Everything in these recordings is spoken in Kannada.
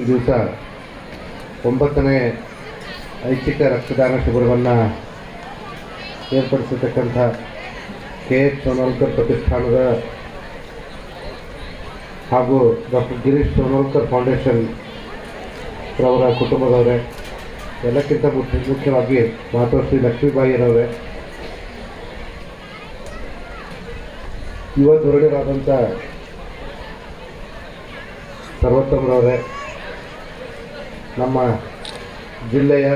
ದಿವಸ ಒಂಬತ್ತನೇ ಐಚ್ಛಿಕ ರಕ್ತದಾನ ಶಿಬಿರವನ್ನು ಏರ್ಪಡಿಸಿರ್ತಕ್ಕಂಥ ಕೆ ಎಚ್ ಸೋನೋಲ್ಕರ್ ಪ್ರತಿಷ್ಠಾನದ ಹಾಗೂ ಡಾಕ್ಟರ್ ಗಿರೀಶ್ ಸೋನೋಲ್ಕರ್ ಫೌಂಡೇಶನ್ ರವರ ಕುಟುಂಬದವರೇ, ಎಲ್ಲಕ್ಕಿಂತ ಮುಖ್ಯ ಮುಖ್ಯವಾಗಿ ಮಾತೋಶ್ರೀ ಲಕ್ಷ್ಮೀಬಾಯಿರವರೇ ಯುವ ಹೊರಡಿರಾದಂಥ ಸರ್ವೋತ್ತಮರವರೇ ನಮ್ಮ ಜಿಲ್ಲೆಯ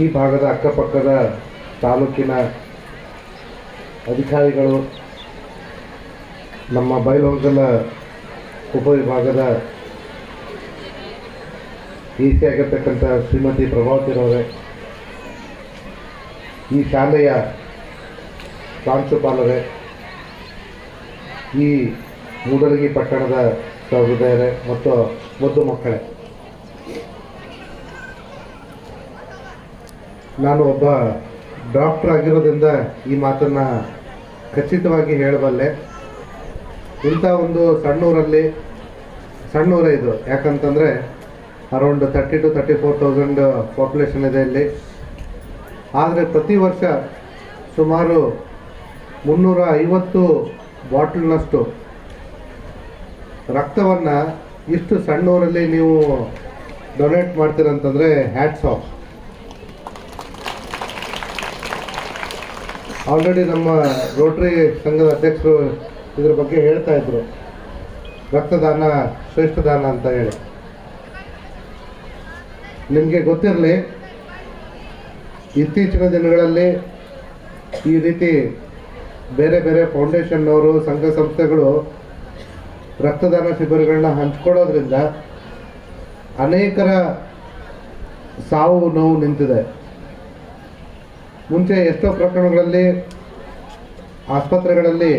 ಈ ಭಾಗದ ಅಕ್ಕಪಕ್ಕದ ತಾಲೂಕಿನ ಅಧಿಕಾರಿಗಳು, ನಮ್ಮ ಬೈಲಹೊಂಗಲ ಉಪವಿಭಾಗದ ಇ ಸಿ ಆಗಿರ್ತಕ್ಕಂಥ ಶ್ರೀಮತಿ ಪ್ರಭಾವತಿರವರೇ ಈ ಶಾಲೆಯ ಪ್ರಾಂಶುಪಾಲರೇ, ಈ ಮೂಡಲಗಿ ಪಟ್ಟಣದ ಸಹೃದಯರೇ ಮತ್ತು ಮುದ್ದು ಮಕ್ಕಳೇ. ನಾನು ಒಬ್ಬ ಡಾಕ್ಟರ್ ಆಗಿರೋದ್ರಿಂದ ಈ ಮಾತನ್ನು ಖಚಿತವಾಗಿ ಹೇಳಬಲ್ಲೆ. ಇಂಥ ಒಂದು ಸಣ್ಣೂರಲ್ಲಿ ಸಣ್ಣೂರೇ ಇದು. ಯಾಕಂತಂದರೆ around thirty two thirty four thousand population ಇದೆ ಇಲ್ಲಿ. ಆದರೆ ಪ್ರತಿ ವರ್ಷ ಸುಮಾರು ಮುನ್ನೂರ ಐವತ್ತು ಬಾಟ್ಲ್ನಷ್ಟು ರಕ್ತವನ್ನು ಇಷ್ಟು ಸಣ್ಣೂರಲ್ಲಿ ನೀವು ಡೊನೇಟ್ ಮಾಡ್ತೀರಂತಂದರೆ ಹ್ಯಾಟ್ಸ್ ಆಫ್ ಆಲ್ರೆಡಿ ನಮ್ಮ ರೋಟ್ರಿ ಸಂಘದ ಅಧ್ಯಕ್ಷರು ಇದ್ರ ಬಗ್ಗೆ ಹೇಳ್ತಾ ಇದ್ರು. ರಕ್ತದಾನ ಶ್ರೇಷ್ಠ ದಾನ ಅಂತ ಹೇಳಿ. ನಿಮಗೆ ಗೊತ್ತಿರಲಿ, ಇತ್ತೀಚಿನ ದಿನಗಳಲ್ಲಿ ಈ ರೀತಿ ಬೇರೆ ಬೇರೆ ಫೌಂಡೇಶನ್ನವರು ಸಂಘ ಸಂಸ್ಥೆಗಳು ರಕ್ತದಾನ ಶಿಬಿರಗಳನ್ನ ಹಂಚ್ಕೊಳ್ಳೋದ್ರಿಂದ ಅನೇಕರ ಸಾವು, ನೋವು ನಿಂತಿದೆ. ಮುಂಚೆ ಎಷ್ಟೋ ಪ್ರಕರಣಗಳಲ್ಲಿ ಆಸ್ಪತ್ರೆಗಳಲ್ಲಿ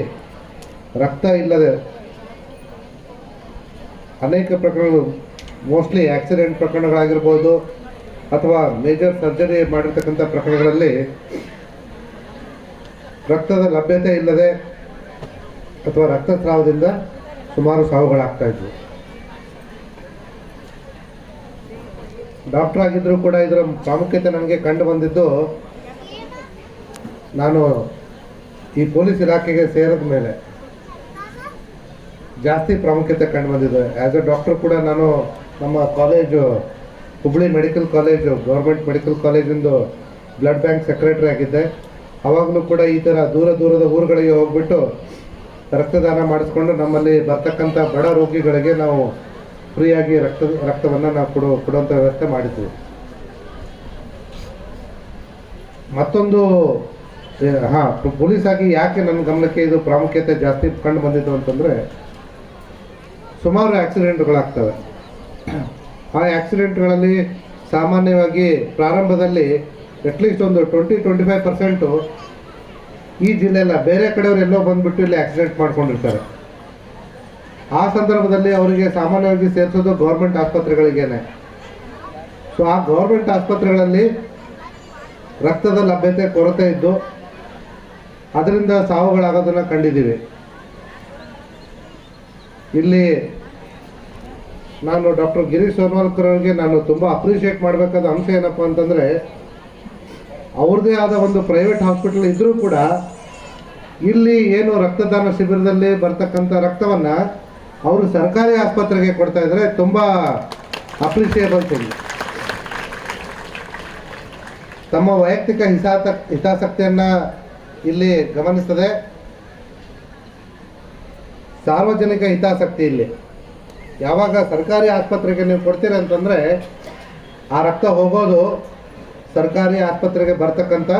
ರಕ್ತ ಇಲ್ಲದೆ ಅನೇಕ ಪ್ರಕರಣಗಳು, ಮೋಸ್ಟ್ಲಿ ಆಕ್ಸಿಡೆಂಟ್ ಪ್ರಕರಣಗಳಾಗಿರ್ಬೋದು ಅಥವಾ ಮೇಜರ್ ಸರ್ಜರಿ ಮಾಡಿರ್ತಕ್ಕಂಥ ಪ್ರಕರಣಗಳಲ್ಲಿ ರಕ್ತದ ಲಭ್ಯತೆ ಇಲ್ಲದೆ ಅಥವಾ ರಕ್ತಸ್ರಾವದಿಂದ ಸುಮಾರು ಸಾವುಗಳಾಗ್ತಾ ಇದ್ವು. ಡಾಕ್ಟರ್ ಆಗಿದ್ದರೂ ಕೂಡ ಇದರ ಪ್ರಾಮುಖ್ಯತೆ ನನಗೆ ಕಂಡು ಬಂದಿದ್ದು ನಾನು ಈ ಪೊಲೀಸ್ ಇಲಾಖೆಗೆ ಸೇರಿದ ಮೇಲೆ ಜಾಸ್ತಿ ಪ್ರಾಮುಖ್ಯತೆ ಕಂಡು ಬಂದಿದೆ. ಆ್ಯಸ್ ಎ ಡಾಕ್ಟರ್ ಕೂಡ ನಾನು ನಮ್ಮ college Hubli medical college government medical ಕಾಲೇಜಿಂದು blood bank secretary ಆಗಿದ್ದೆ. ಅವಾಗಲೂ ಕೂಡ ಈ ಥರ ದೂರ ದೂರದ ಊರುಗಳಿಗೆ ಹೋಗ್ಬಿಟ್ಟು ರಕ್ತದಾನ ಮಾಡಿಸ್ಕೊಂಡು ನಮ್ಮಲ್ಲಿ ಬರ್ತಕ್ಕಂಥ ಬಡ ರೋಗಿಗಳಿಗೆ ನಾವು ಫ್ರೀಯಾಗಿ ರಕ್ತ, ರಕ್ತವನ್ನು ನಾವು ಕೊಡೋ ಕೊಡುವಂಥ ವ್ಯವಸ್ಥೆ ಮಾಡಿದ್ವಿ. ಮತ್ತೊಂದು ಹಾಂ ಪೊಲೀಸ್ ಆಗಿ ಯಾಕೆ ನನ್ನ ಗಮನಕ್ಕೆ ಇದು ಪ್ರಾಮುಖ್ಯತೆ ಜಾಸ್ತಿ ಕಂಡು ಬಂದಿತ್ತು ಅಂತಂದರೆ ಸುಮಾರು ಆಕ್ಸಿಡೆಂಟ್ಗಳಾಗ್ತವೆ. ಆ ಆಕ್ಸಿಡೆಂಟ್ಗಳಲ್ಲಿ ಸಾಮಾನ್ಯವಾಗಿ ಪ್ರಾರಂಭದಲ್ಲಿ ಅಟ್ಲೀಸ್ಟ್ ಒಂದು ಟ್ವೆಂಟಿ ಟ್ವೆಂಟಿ ಫೈವ್ ಪರ್ಸೆಂಟು ಈ ಜಿಲ್ಲೆಯಲ್ಲ, ಬೇರೆ ಕಡೆಯವರು ಎಲ್ಲೋ ಬಂದುಬಿಟ್ಟು ಇಲ್ಲಿ ಆಕ್ಸಿಡೆಂಟ್ ಮಾಡ್ಕೊಂಡಿರ್ತಾರೆ. ಆ ಸಂದರ್ಭದಲ್ಲಿ ಅವರಿಗೆ ಸಾಮಾನ್ಯವಾಗಿ ಸೇರಿಸೋದು ಗೌರ್ಮೆಂಟ್ ಆಸ್ಪತ್ರೆಗಳಿಗೇನೆ. ಸೊ ಆ ಗೌರ್ಮೆಂಟ್ ಆಸ್ಪತ್ರೆಗಳಲ್ಲಿ ರಕ್ತದ ಲಭ್ಯತೆ ಕೊರತೆ ಇದ್ದು ಅದರಿಂದ ಸಾವುಗಳಾಗೋದನ್ನು ಕಂಡಿದ್ದೀವಿ. ಇಲ್ಲಿ ನಾನು ಡಾಕ್ಟರ್ ಗಿರೀಶ್ ಸೋನ್ವಾಲ್ಕರ್ ಅವರಿಗೆ ನಾನು ತುಂಬ ಅಪ್ರಿಷಿಯೇಟ್ ಮಾಡಬೇಕಾದ ಅಂಶ ಏನಪ್ಪ ಅಂತಂದರೆ, ಅವ್ರದ್ದೇ ಆದ ಒಂದು ಪ್ರೈವೇಟ್ ಹಾಸ್ಪಿಟಲ್ ಇದ್ದರೂ ಕೂಡ ಇಲ್ಲಿ ಏನು ರಕ್ತದಾನ ಶಿಬಿರದಲ್ಲಿ ಬರ್ತಕ್ಕಂಥ ರಕ್ತವನ್ನು ಅವರು ಸರ್ಕಾರಿ ಆಸ್ಪತ್ರೆಗೆ ಕೊಡ್ತಾ ಇದ್ದರೆ ತುಂಬ ಅಪ್ರಿಷಿಯೇಬಲ್ ಥಿಂಗ್ ತಮ್ಮ ವೈಯಕ್ತಿಕ ಹಿತಾಸಕ್ ಹಿತಾಸಕ್ತಿಯನ್ನು ಇಲ್ಲಿ ಗಮನಿಸ್ತದೆ. ಸಾರ್ವಜನಿಕ ಹಿತಾಸಕ್ತಿ ಇಲ್ಲಿ. ಯಾವಾಗ ಸರ್ಕಾರಿ ಆಸ್ಪತ್ರೆಗೆ ನೀವು ಕೊಡ್ತೀರ ಅಂತಂದರೆ, ಆ ರಕ್ತ ಹೋಗೋದು ಸರ್ಕಾರಿ ಆಸ್ಪತ್ರೆಗೆ ಬರ್ತಕ್ಕಂಥ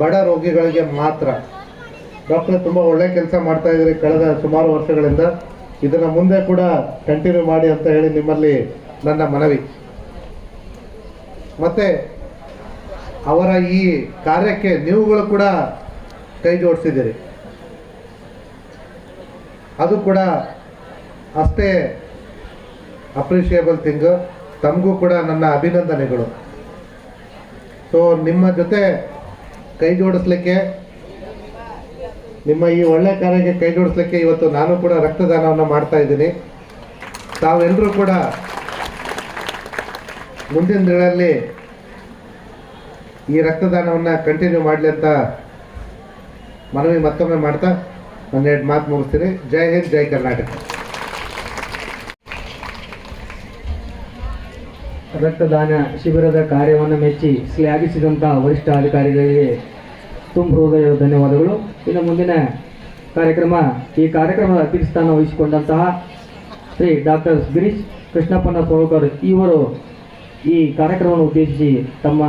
ಬಡ ರೋಗಿಗಳಿಗೆ ಮಾತ್ರ. ಡಾಕ್ಟರ್ ತುಂಬ ಒಳ್ಳೆ ಕೆಲಸ ಮಾಡ್ತಾ ಇದ್ದೀರಿ ಕಳೆದ ಸುಮಾರು ವರ್ಷಗಳಿಂದ. ಇದನ್ನು ಮುಂದೆ ಕೂಡ ಕಂಟಿನ್ಯೂ ಮಾಡಿ ಅಂತ ಹೇಳಿ ನಿಮ್ಮಲ್ಲಿ ನನ್ನ ಮನವಿ. ಮತ್ತು ಅವರ ಈ ಕಾರ್ಯಕ್ಕೆ ನೀವುಗಳು ಕೂಡ ಕೈ ಜೋಡಿಸಿದ್ದೀರಿ. ಅದು ಕೂಡ ಅಷ್ಟೇ ಅಪ್ರಿಷಿಯೇಬಲ್ ಥಿಂಗ್ ತಮಗೂ ಕೂಡ ನನ್ನ ಅಭಿನಂದನೆಗಳು. ಸೊ ನಿಮ್ಮ ಜೊತೆ ಕೈ ಜೋಡಿಸ್ಲಿಕ್ಕೆ, ನಿಮ್ಮ ಈ ಒಳ್ಳೆ ಕಾರ್ಯಕ್ಕೆ ಕೈ ಜೋಡಿಸ್ಲಿಕ್ಕೆ ಇವತ್ತು ನಾನು ಕೂಡ ರಕ್ತದಾನವನ್ನು ಮಾಡ್ತಾ ಇದ್ದೀನಿ. ತಾವೆಲ್ಲರೂ ಕೂಡ ಮುಂದಿನ ದಿನಗಳಲ್ಲಿ ಈ ರಕ್ತದಾನವನ್ನು ಕಂಟಿನ್ಯೂ ಮಾಡಲಿ ಅಂತ ಮನವಿ ಮತ್ತೊಮ್ಮೆ ಮಾಡ್ತಾ ಒಂದೆರಡು ಮಾತು ಮುಗಿಸ್ತೀನಿ. ಜೈ ಹಿಂದ್, ಜೈ ಕರ್ನಾಟಕ. ರಕ್ತದಾನ ಶಿಬಿರದ ಕಾರ್ಯವನ್ನು ಮೆಚ್ಚಿ ಶ್ಲಾಘಿಸಿದಂಥ ವರಿಷ್ಠ ಅಧಿಕಾರಿಗಳಿಗೆ ತುಂಬ ಹೃದಯ ಧನ್ಯವಾದಗಳು. ಇನ್ನು ಮುಂದಿನ ಕಾರ್ಯಕ್ರಮ, ಈ ಕಾರ್ಯಕ್ರಮದ ಅತಿಥಿ ಸ್ಥಾನ ವಹಿಸಿಕೊಂಡಂತಹ ಶ್ರೀ ಡಾಕ್ಟರ್ ಗಿರೀಶ್ ಕೃಷ್ಣಪ್ಪನ ಸೋಳ್ಕರ್ ಇವರು ಈ ಕಾರ್ಯಕ್ರಮವನ್ನು ಉದ್ದೇಶಿಸಿ ತಮ್ಮ